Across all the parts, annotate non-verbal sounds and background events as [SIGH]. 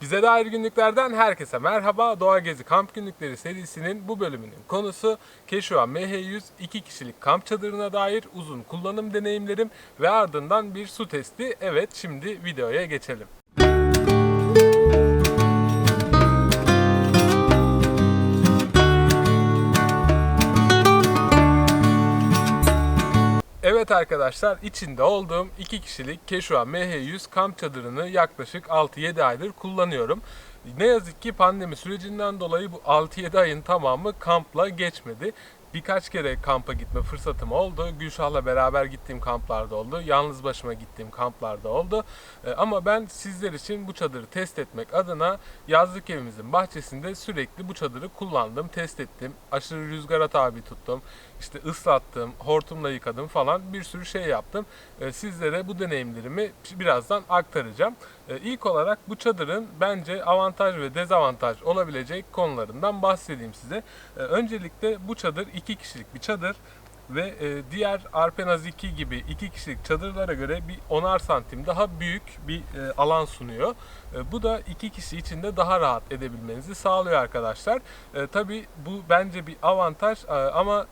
Bize dair günlüklerden herkese merhaba. Doğa Gezi Kamp Günlükleri serisinin bu bölümünün konusu Keşua MH100 2 kişilik kamp çadırına dair uzun kullanım deneyimlerim ve ardından bir su testi. Evet şimdi videoya geçelim. Evet arkadaşlar içinde olduğum 2 kişilik Keşua MH100 kamp çadırını yaklaşık 6-7 aydır kullanıyorum. Ne yazık ki pandemi sürecinden dolayı bu 6-7 ayın tamamı kampla geçmedi. Birkaç kere kampa gitme fırsatım oldu. Gülşah'la beraber gittiğim kamplarda oldu. Yalnız başıma gittiğim kamplarda oldu. Ee, Ama ben sizler için bu çadırı test etmek adına yazlık evimizin bahçesinde sürekli bu çadırı kullandım, test ettim. Aşırı rüzgara tabi tuttum. İşte ıslattım, hortumla yıkadım falan bir sürü şey yaptım. Ee, Sizlere bu deneyimlerimi birazdan aktaracağım. Ee, İlk olarak bu çadırın bence avantaj ve dezavantaj olabilecek konularından bahsedeyim size. Ee, Öncelikle bu çadır iki kişilik bir çadır ve e, diğer Arpenaz 2 gibi iki kişilik çadırlara göre bir 10'ar santim daha büyük bir e, alan sunuyor. Bu da iki kişi için de daha rahat edebilmenizi sağlıyor arkadaşlar. Tabi bu bence bir avantaj e, ama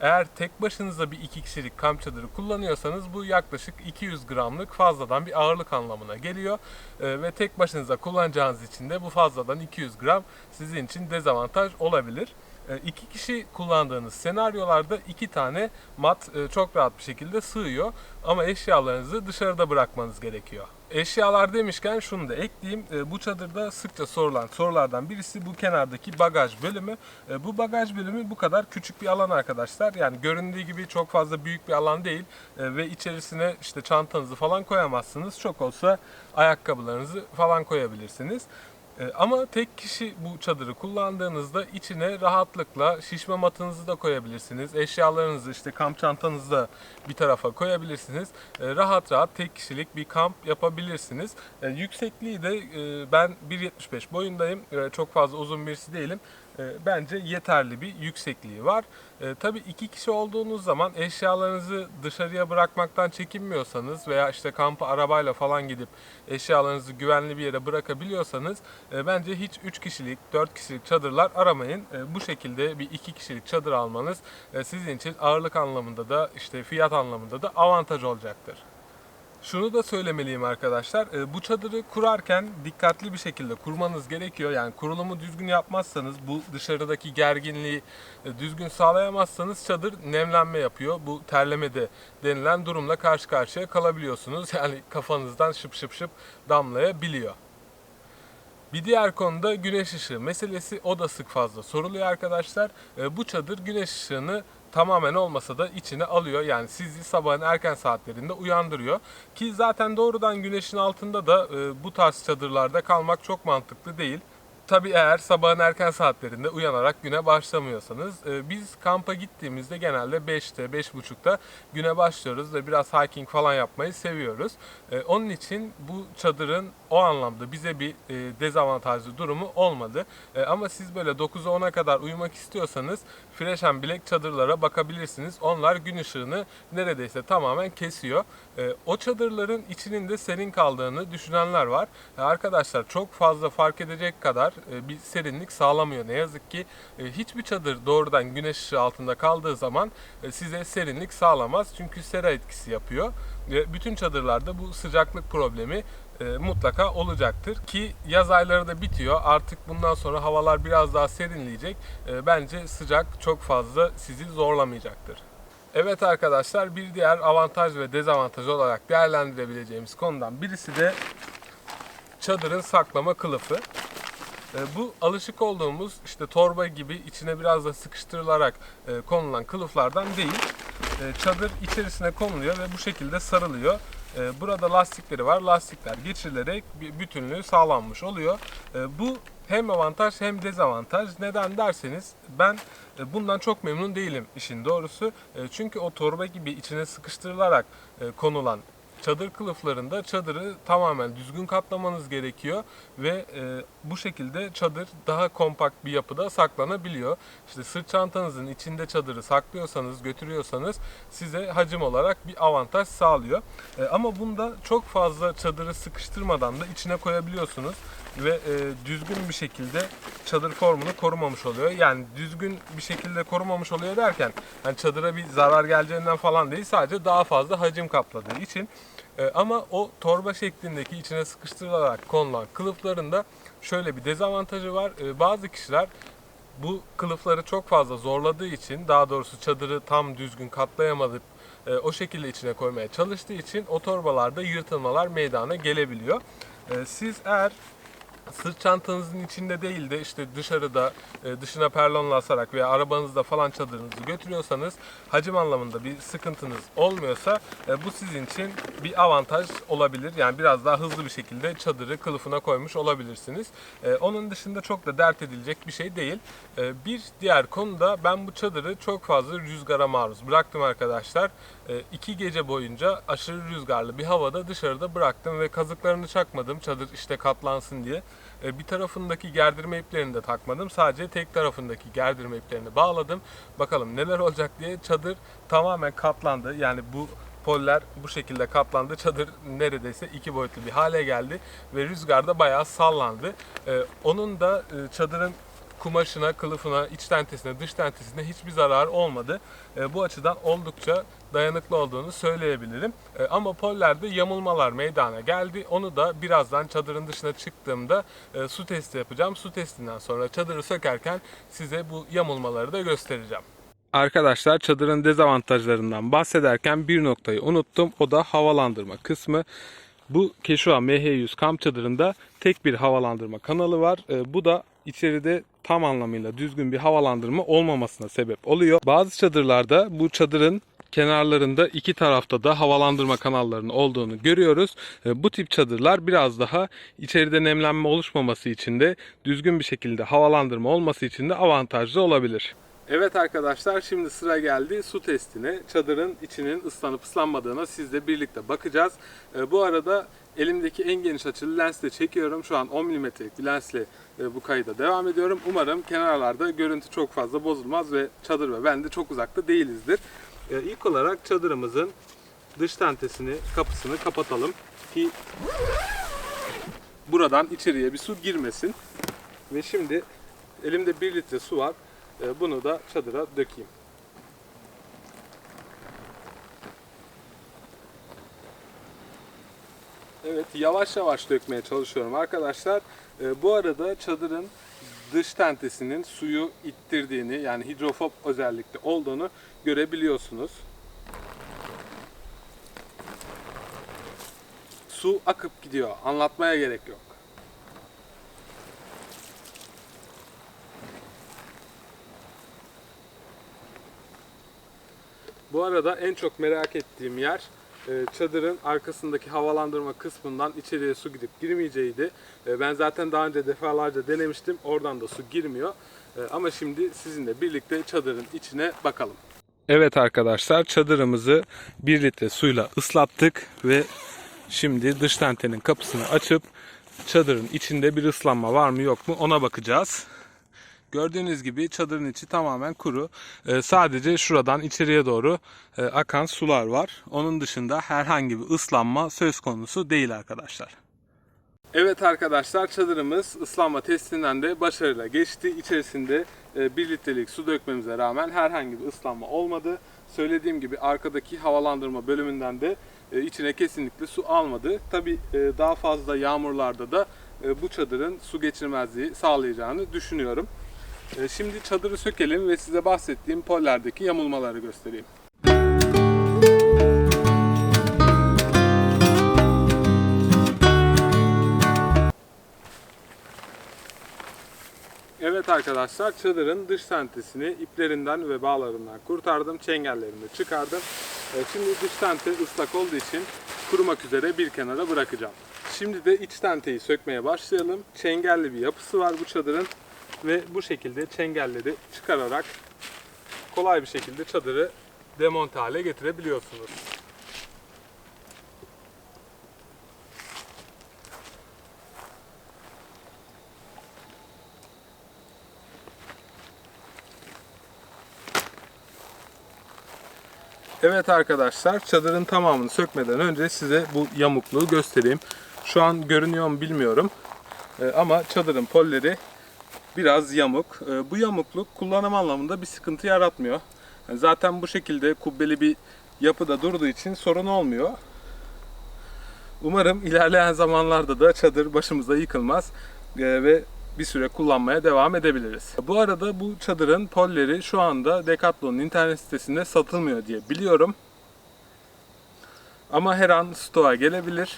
eğer tek başınıza bir iki kişilik kamp çadırı kullanıyorsanız bu yaklaşık 200 gramlık fazladan bir ağırlık anlamına geliyor. Ee, ve tek başınıza kullanacağınız için de bu fazladan 200 gram sizin için dezavantaj olabilir. Ee, iki kişi kullandığınız senaryolarda iki tane mat e, çok rahat bir şekilde sığıyor ama eşyalarınızı dışarıda bırakmanız gerekiyor. Eşyalar demişken şunu da ekleyeyim. E, Bu çadırda sıkça sorulan sorulardan birisi bu kenardaki bagaj bölümü. E, Bu bagaj bölümü bu kadar küçük bir alan arkadaşlar. Yani göründüğü gibi çok fazla büyük bir alan değil E, ve içerisine işte çantanızı falan koyamazsınız. Çok olsa ayakkabılarınızı falan koyabilirsiniz. E, Ama tek kişi bu çadırı kullandığınızda içine rahatlıkla şişme matınızı da koyabilirsiniz. Eşyalarınızı işte kamp çantanızı da bir tarafa koyabilirsiniz. E, Rahat rahat tek kişilik bir kamp yapabilirsiniz. E, Yüksekliği de e, ben 1.75 boyundayım. Çok fazla uzun birisi değilim. E, Bence yeterli bir yüksekliği var. E, tabii iki kişi olduğunuz zaman eşyalarınızı dışarıya bırakmaktan çekinmiyorsanız veya işte kampa arabayla falan gidip eşyalarınızı güvenli bir yere bırakabiliyorsanız e, bence hiç 3 kişilik, 4 kişilik çadırlar aramayın. E, bu şekilde bir 2 kişilik çadır almanız e, sizin için ağırlık anlamında da işte fiyat anlamında da avantaj olacaktır. Şunu da söylemeliyim arkadaşlar. e, Bu çadırı kurarken dikkatli bir şekilde kurmanız gerekiyor. Yani kurulumu düzgün yapmazsanız bu dışarıdaki gerginliği e, düzgün sağlayamazsanız çadır nemlenme yapıyor. Bu terleme de denilen durumla karşı karşıya kalabiliyorsunuz. [LAUGHS] Yani kafanızdan şıp şıp şıp damlayabiliyor. Bir diğer konuda güneş ışığı meselesi o da sık fazla soruluyor arkadaşlar. E, Bu çadır güneş ışığını tamamen olmasa da içine alıyor. Yani sizi sabahın erken saatlerinde uyandırıyor. Ki zaten doğrudan güneşin altında da e, bu tarz çadırlarda kalmak çok mantıklı değil. Tabii eğer sabahın erken saatlerinde uyanarak güne başlamıyorsanız. e, Biz kampa gittiğimizde genelde 5'te, 5.30'da güne başlıyoruz ve biraz hiking falan yapmayı seviyoruz. E, Onun için bu çadırın o anlamda bize bir e, dezavantajlı durumu olmadı. Ama siz böyle 9'a 10'a kadar uyumak istiyorsanız Fresh Black çadırlara bakabilirsiniz. Onlar gün ışığını neredeyse tamamen kesiyor. O çadırların içinin de serin kaldığını düşünenler var. Arkadaşlar çok fazla fark edecek kadar bir serinlik sağlamıyor. Ne yazık ki e, hiçbir çadır doğrudan güneş ışığı altında kaldığı zaman e, size serinlik sağlamaz. Çünkü sera etkisi yapıyor. Bütün çadırlarda bu sıcaklık problemi e, mutlaka olacaktır. Ki yaz ayları da bitiyor. Artık bundan sonra havalar biraz daha serinleyecek. E, Bence sıcak çok fazla sizi zorlamayacaktır. Evet arkadaşlar bir diğer avantaj ve dezavantaj olarak değerlendirebileceğimiz konudan birisi de çadırın saklama kılıfı. E, Bu alışık olduğumuz işte torba gibi içine biraz da sıkıştırılarak e, konulan kılıflardan değil. E, Çadır içerisine konuluyor ve bu şekilde sarılıyor. E, Burada lastikleri var. Lastikler geçirilerek bütünlüğü sağlanmış oluyor. Bu hem avantaj hem dezavantaj. Neden derseniz ben bundan çok memnun değilim işin doğrusu. Çünkü o torba gibi içine sıkıştırılarak konulan çadır kılıflarında çadırı tamamen düzgün katlamanız gerekiyor ve e, bu şekilde çadır daha kompakt bir yapıda saklanabiliyor. İşte sırt çantanızın içinde çadırı saklıyorsanız, götürüyorsanız size hacim olarak bir avantaj sağlıyor. E, ama bunda çok fazla çadırı sıkıştırmadan da içine koyabiliyorsunuz. Ve e, düzgün bir şekilde çadır formunu korumamış oluyor. Yani düzgün bir şekilde korumamış oluyor derken hani çadıra bir zarar geleceğinden falan değil sadece daha fazla hacim kapladığı için. E, ama o torba şeklindeki içine sıkıştırılarak konulan kılıfların da şöyle bir dezavantajı var. E, bazı kişiler bu kılıfları çok fazla zorladığı için daha doğrusu çadırı tam düzgün katlayamadık e, o şekilde içine koymaya çalıştığı için o torbalarda yırtılmalar meydana gelebiliyor. E, siz eğer sırt çantanızın içinde değil de işte dışarıda e, dışına perlonla asarak veya arabanızda falan çadırınızı götürüyorsanız hacim anlamında bir sıkıntınız olmuyorsa e, bu sizin için bir avantaj olabilir. Yani biraz daha hızlı bir şekilde çadırı kılıfına koymuş olabilirsiniz. E, Onun dışında çok da dert edilecek bir şey değil. Bir diğer konu da ben bu çadırı çok fazla rüzgara maruz bıraktım arkadaşlar. İki gece boyunca aşırı rüzgarlı bir havada dışarıda bıraktım ve kazıklarını çakmadım çadır işte katlansın diye. E, Bir tarafındaki gerdirme iplerini de takmadım. Sadece tek tarafındaki gerdirme iplerini bağladım. Bakalım neler olacak diye çadır tamamen katlandı. Yani bu poller bu şekilde katlandı. Çadır neredeyse iki boyutlu bir hale geldi ve rüzgarda bayağı sallandı. E, Onun da e, çadırın kumaşına, kılıfına, iç tentesine, dış tentesine hiçbir zarar olmadı. E, bu açıdan oldukça dayanıklı olduğunu söyleyebilirim. E, ama pollerde yamulmalar meydana geldi. Onu da birazdan çadırın dışına çıktığımda e, su testi yapacağım. Su testinden sonra çadırı sökerken size bu yamulmaları da göstereceğim. Arkadaşlar çadırın dezavantajlarından bahsederken bir noktayı unuttum. O da havalandırma kısmı. Bu Keşua MH100 kamp çadırında tek bir havalandırma kanalı var. Ee, bu da içeride tam anlamıyla düzgün bir havalandırma olmamasına sebep oluyor. Bazı çadırlarda bu çadırın kenarlarında iki tarafta da havalandırma kanallarının olduğunu görüyoruz. Ee, Bu tip çadırlar biraz daha içeride nemlenme oluşmaması için de düzgün bir şekilde havalandırma olması için de avantajlı olabilir. Evet arkadaşlar şimdi sıra geldi su testine. Çadırın içinin ıslanıp ıslanmadığına sizle birlikte bakacağız. Ee, bu arada elimdeki en geniş açılı lensle çekiyorum. Şu an 10 mm'lik bir lensle e, bu kayıda devam ediyorum. Umarım kenarlarda görüntü çok fazla bozulmaz ve çadır ve ben de çok uzakta değilizdir. Ee, ilk olarak çadırımızın dış tentesini, kapısını kapatalım ki buradan içeriye bir su girmesin. Ve şimdi elimde 1 litre su var. Ee, Bunu da çadıra dökeyim. Evet yavaş yavaş dökmeye çalışıyorum arkadaşlar. Ee, Bu arada çadırın dış tentesinin suyu ittirdiğini yani hidrofob özellikle olduğunu görebiliyorsunuz. Su akıp gidiyor. Anlatmaya gerek yok. Bu arada en çok merak ettiğim yer e, çadırın arkasındaki havalandırma kısmından içeriye su gidip girmeyeceğiydi. E, Ben zaten daha önce defalarca denemiştim. Oradan da su girmiyor. E, Ama şimdi sizinle birlikte çadırın içine bakalım. Evet arkadaşlar çadırımızı 1 litre suyla ıslattık ve şimdi dış tentenin kapısını açıp çadırın içinde bir ıslanma var mı yok mu ona bakacağız. Gördüğünüz gibi çadırın içi tamamen kuru. Ee, sadece şuradan içeriye doğru e, akan sular var. Onun dışında herhangi bir ıslanma söz konusu değil arkadaşlar. Evet arkadaşlar çadırımız ıslanma testinden de başarıyla geçti. İçerisinde 1 litrelik su dökmemize rağmen herhangi bir ıslanma olmadı. Söylediğim gibi arkadaki havalandırma bölümünden de e, içine kesinlikle su almadı. Tabi daha fazla yağmurlarda da e, bu çadırın su geçirmezliği sağlayacağını düşünüyorum. E, Şimdi çadırı sökelim ve size bahsettiğim pollerdeki yamulmaları göstereyim. Evet arkadaşlar çadırın dış tentesini iplerinden ve bağlarından kurtardım. Çengellerini çıkardım. E, Şimdi dış tente ıslak olduğu için kurumak üzere bir kenara bırakacağım. Şimdi de iç tenteyi sökmeye başlayalım. Çengelli bir yapısı var bu çadırın ve bu şekilde çengelleri çıkararak kolay bir şekilde çadırı demonte hale getirebiliyorsunuz. Evet arkadaşlar çadırın tamamını sökmeden önce size bu yamukluğu göstereyim. Şu an görünüyor mu bilmiyorum. E, ama çadırın polleri biraz yamuk. E, bu yamukluk kullanım anlamında bir sıkıntı yaratmıyor. Zaten bu şekilde kubbeli bir yapıda durduğu için sorun olmuyor. Umarım ilerleyen zamanlarda da çadır başımıza yıkılmaz e, ve bir süre kullanmaya devam edebiliriz. Bu arada bu çadırın polleri şu anda Decathlon'un internet sitesinde satılmıyor diye biliyorum. Ama her an stoğa gelebilir.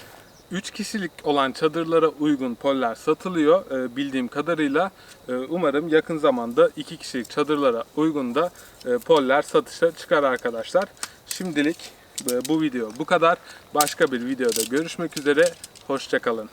3 kişilik olan çadırlara uygun poller satılıyor e, bildiğim kadarıyla. E, umarım yakın zamanda 2 kişilik çadırlara uygun da e, poller satışa çıkar arkadaşlar. Şimdilik e, bu video bu kadar. Başka bir videoda görüşmek üzere. Hoşçakalın.